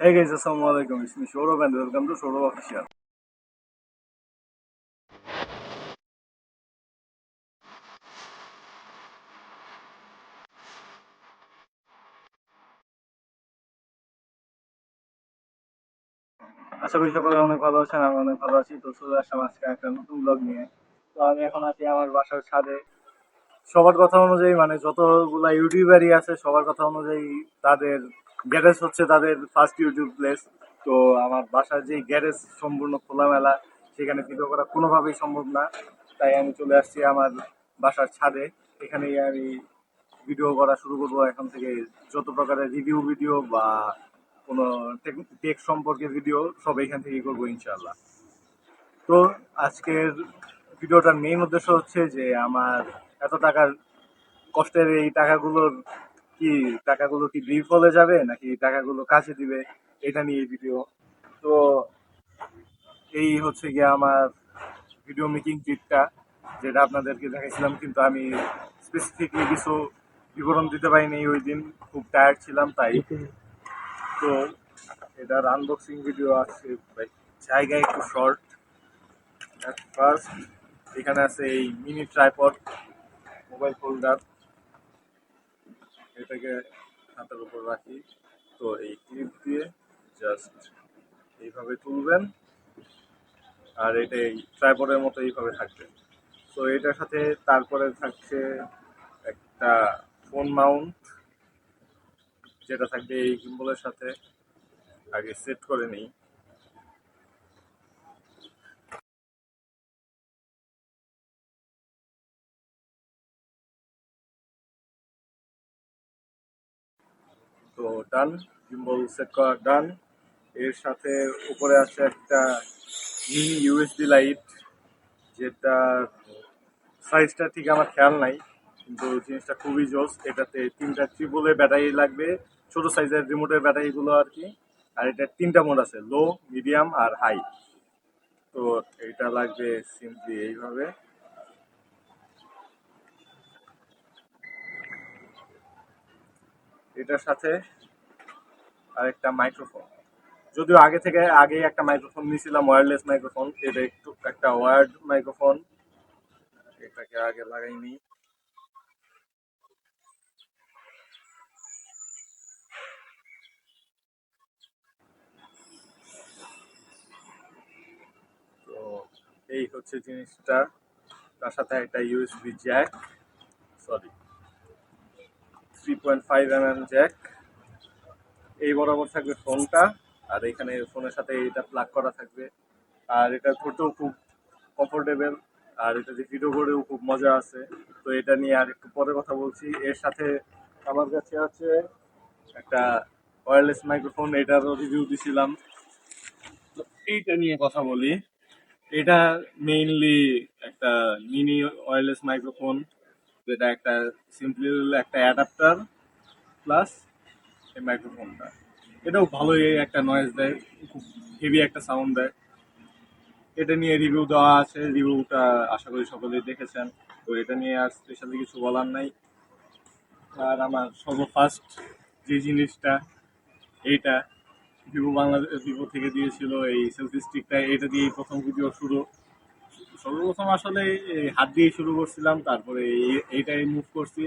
Hey guys. It's me and welcome to Official. আশা করি সকলে অনেক ভালো আছেন, আমি অনেক ভালো আছি তো চলে আসলাম আজকে একটা নতুন ব্লগ নিয়ে তো আমি এখন আছি আমার বাসার ছাদে সবার কথা অনুযায়ী মানে যতগুলা ইউটিউবারই আছে, সবার কথা অনুযায়ী তাদের গ্যারেজ হচ্ছে তাদের ফার্স্ট ইউটিউব প্লেস তো আমার বাসার যে গ্যারেজ সম্পূর্ণ খোলামেলা, সেখানে ভিডিও করা কোনোভাবেই সম্ভব না। তাই আমি চলে আসছি আমার বাসার ছাদে। এখানেই আমি ভিডিও করা শুরু করব। এখন থেকে যত প্রকারের রিভিউ ভিডিও বা কোনো টেক সম্পর্কে ভিডিও সব এখান থেকেই করব ইনশাল্লাহ তো আজকের ভিডিওটার মেইন উদ্দেশ্য হচ্ছে যে, আমার এত টাকার কষ্টের এই টাকাগুলোর কি টাকাগুলো কি বিফলে যাবে নাকি টাকাগুলো কাছে দিবে? এটা নিয়ে এই ভিডিও তো এই হচ্ছে গিয়ে আমার ভিডিও মেকিং ট্রিকটা যেটা আপনাদেরকে দেখাইছিলাম, কিন্তু আমি স্পেসিফিকলি কিছু বিবরণ দিতে পারিনি ওই দিন। খুব টায়ার্ড ছিলাম, তাই। তো এটার আনবক্সিং ভিডিও আছে জায়গায় জায়গা একটু শর্ট ফার্স্ট এখানে আছে এই মিনি ট্রাইপড মোবাইল হোল্ডার এটাকে হাতের উপর রাখি। তো এই ক্লিপ দিয়ে জাস্ট এইভাবে তুলবেন। আর এটা এই ট্রাইপডের মতো এইভাবে থাকবে। তো এটার সাথে তারপরে থাকছে একটা ফোন মাউন্ট যেটা থাকবে এই গিম্বলের সাথে। আগে সেট করে নিই। তো ডান গিম্বল সেট করা ডান। এর সাথে উপরে আছে একটা মিনি ইউএসডি লাইট যেটা সাইজটা ঠিক আমার খেয়াল নাই, কিন্তু জিনিসটা খুবই জোস। এটাতে তিনটা ট্রিপলে ব্যাটারি লাগবে, ছোট সাইজের রিমোটের ব্যাটারিগুলো আর কি। আর এটা তিনটা মোড আছে লো মিডিয়াম আর হাই তো এটা লাগবে সিম্পলি এইভাবে। এটার সাথে আরেকটা মাইক্রোফোন যদিও আগে থেকে আগেই একটা মাইক্রোফোন নিয়েছিলাম ওয়্যারলেস মাইক্রোফোন এটা একটু একটা ওয়ার্ড মাইক্রোফোন এটাকে আগে লাগাইনি। এই হচ্ছে জিনিসটা। তার সাথে একটা USB jack sorry three point five M M jack এই বরাবর থাকবে ফোনটা, আর এখানে ফোনের সাথে এটা প্লাগ করা থাকবে। আর এটা ধরতেও খুব কমফোর্টেবল আর এটা যে ভিডিও করেও খুব মজা আছে। তো এটা নিয়ে আর একটু পরে কথা বলছি। এর সাথে আমার কাছে আছে একটা ওয়্যারলেস মাইক্রোফোন এটারও রিভিউ দিছিলাম। তো এইটা নিয়ে কথা বলি। এটা মেইনলি একটা মিনি ওয়্যারলেস মাইক্রোফোন যেটা একটা সিম্পলি একটা অ্যাডাপ্টার প্লাস এই মাইক্রোফোনটা এটাও ভালোই একটা নয়েজ দেয়, খুব হেভি একটা সাউন্ড দেয়। এটা নিয়ে রিভিউ দেওয়া আছে রিভিউটা আশা করি সকলেই দেখেছেন। তো এটা নিয়ে আর স্পেশালি কিছু বলার নাই। আর আমার সর্বফার্স্ট যে জিনিসটা, এইটা ভিভো বাংলাদেশ ভিভো থেকে দিয়েছিল এই সেলফি স্টিকটা এটা দিয়েই প্রথম ভিডিও শুরু। সর্বপ্রথম আসলে হাত দিয়ে শুরু করছিলাম, তারপরে এই- এইটাই মুভ করছি।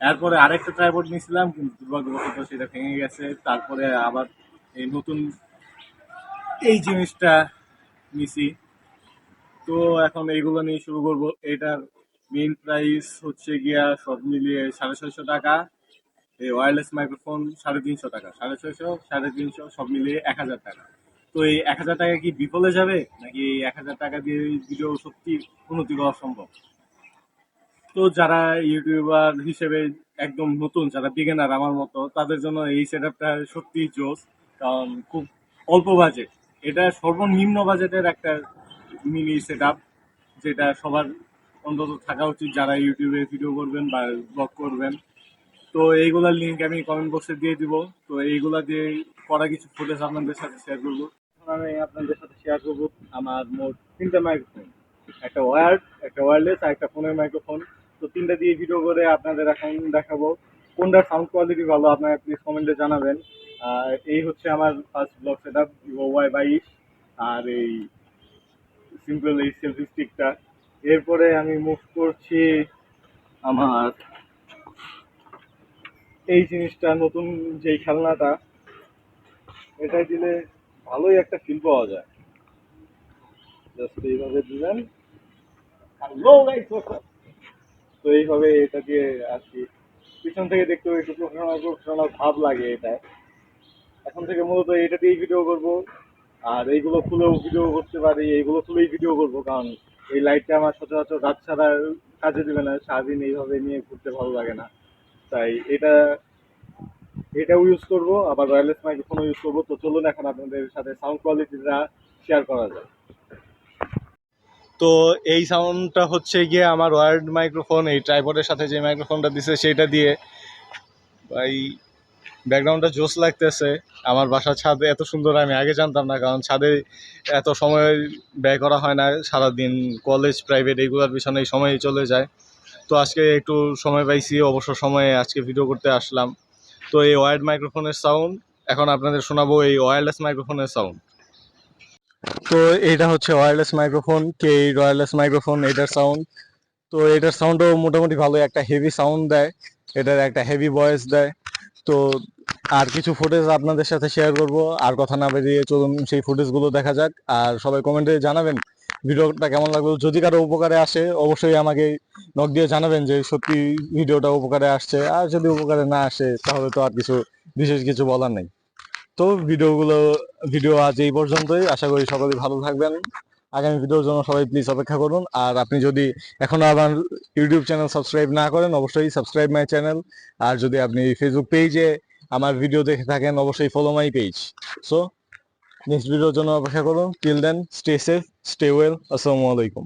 এরপরে আরেকটা ট্রাইপড নিয়েছিলাম, কিন্তু দুর্ভাগ্যবশত সেটা ভেঙে গেছে। তারপরে আবার এই নতুন এই জিনিসটা নিছি। তো এখন এইগুলো নিয়ে শুরু করব। এটার মেইন প্রাইস হচ্ছে গিয়া সব মিলিয়ে সাড়ে ছয়শো টাকা। এই ওয়্যারলেস মাইক্রোফোন সাড়ে তিনশো টাকা। সাড়ে ছয়শো, সাড়ে তিনশো, সব মিলিয়ে এক হাজার টাকা। তো এই এক হাজার টাকা কি বিফলে যাবে? নাকি এক হাজার টাকা দিয়ে ভিডিও সত্যি উন্নতি করা সম্ভব? তো যারা ইউটিউবার হিসেবে একদম নতুন, যারা বিগেনার আমার মতো, তাদের জন্য এই সেট আপটা সত্যি জোস কারণ খুব অল্প বাজেট এটা সর্বনিম্ন বাজেটের একটা মিনি সেট আপ যেটা সবার অন্তত থাকা উচিত যারা ইউটিউবে ভিডিও করবেন বা ব্লগ করবেন। তো এইগুলার লিঙ্ক আমি কমেন্ট বক্সে দিয়ে দিব। তো এইগুলা দিয়ে করা কিছু ফুটেজ আপনাদের সাথে শেয়ার করব। এখন আমি আপনাদের সাথে শেয়ার করব আমার মোট তিনটা মাইক্রোফোন একটা ওয়্যার একটা ওয়্যারলেস আর একটা ফোনের মাইক্রোফোন তো তিনটা দিয়ে ভিডিও করে আপনাদের এখন দেখাবো। কোনটার সাউন্ড কোয়ালিটি ভালো, আপনারা প্লিজ কমেন্টে জানাবেন। আর এই হচ্ছে আমার first blog set up Vivo Y বাইশ। আর এই সিম্পল এই সেলফি স্টিকটা এরপরে আমি মুভ করছি আমার এই জিনিসটা, নতুন যেই খেলনাটা এটা দিলে ভালোই একটা ফিল পাওয়া যায়। জাস্ট এইভাবে দিলেন তো এইভাবে এটা দিয়ে আর কি, পিছন থেকে দেখতেও একটু প্রফেশনাল প্রফেশনাল ভাব লাগে এটা এখন থেকে মূলত এটা দিয়েই ভিডিও করব। আর এইগুলো খুলেও ভিডিও করতে পারি, এইগুলো খুলেই ভিডিও করব। কারণ এই লাইটটা আমার সচরাচর রাত ছাড়া কাজে দেবে না। সারাদিন এইভাবে নিয়ে ঘুরতে ভালো লাগে না। তাই এটা এটাও ইউজ করব, আবার ওয়্যারলেস মাইক্রোফোনও ইউজ করব। তো চলুন এখন আপনাদের সাথে সাউন্ড কোয়ালিটিটা শেয়ার করা যায় তো এই সাউন্ডটা হচ্ছে গিয়ে আমার ওয়ার্ড মাইক্রোফোন এই ট্রাইপডের সাথে যে মাইক্রোফোনটা দিছে সেটা দিয়ে। ভাই ব্যাকগ্রাউন্ডটা জোস লাগতেছে। আমার বাসার ছাদে এত সুন্দর, আমি আগে জানতাম না, কারণ ছাদে এত সময় ব্যয় করা হয় না। সারাদিন কলেজ প্রাইভেট এইগুলোর পিছনে এই সময় চলে যায়। তো আজকে একটু সময় পাইছি, অবসর সময়ে আজকে ভিডিও করতে আসলাম। তো এই ওয়ার্ড মাইক্রোফোনের সাউন্ড এখন আপনাদের শোনাবো এই ওয়্যারলেস মাইক্রোফোনের সাউন্ড তো এটা হচ্ছে ওয়্যারলেস মাইক্রোফোন, কে ওয়্যারলেস মাইক্রোফোন, এটার সাউন্ড তো এটার সাউন্ডও মোটামুটি ভালো একটা হেভি সাউন্ড দেয়, এটার একটা হেভি ভয়েস দেয়। তো আর কিছু ফুটেজ আপনাদের সাথে শেয়ার করব, আর কথা না বেরিয়ে চলুন সেই ফুটেজগুলো দেখা যাক, আর সবাই কমেন্টে জানাবেন ভিডিওটা কেমন লাগল? যদি কারও উপকারে আসে, অবশ্যই আমাকে নক দিয়ে জানাবেন যে সত্যি ভিডিওটা উপকারে আসছে। আর যদি উপকারে না আসে, তাহলে তো আর কিছু, বিশেষ কিছু বলার নেই। তো ভিডিওগুলো, ভিডিও আজ এই পর্যন্তই। আশা করি সকলেই ভালো থাকবেন। আগামী ভিডিওর জন্য সবাই প্লিজ অপেক্ষা করুন। আর আপনি যদি এখনও আমার ইউটিউব চ্যানেল সাবস্ক্রাইব না করেন, অবশ্যই সাবস্ক্রাইব মাই চ্যানেল আর যদি আপনি ফেসবুক পেজে আমার ভিডিও দেখে থাকেন, অবশ্যই follow my page so next ভিডিওর জন্য অপেক্ষা করুন। Till then stay safe stay well আসসালামু আলাইকুম।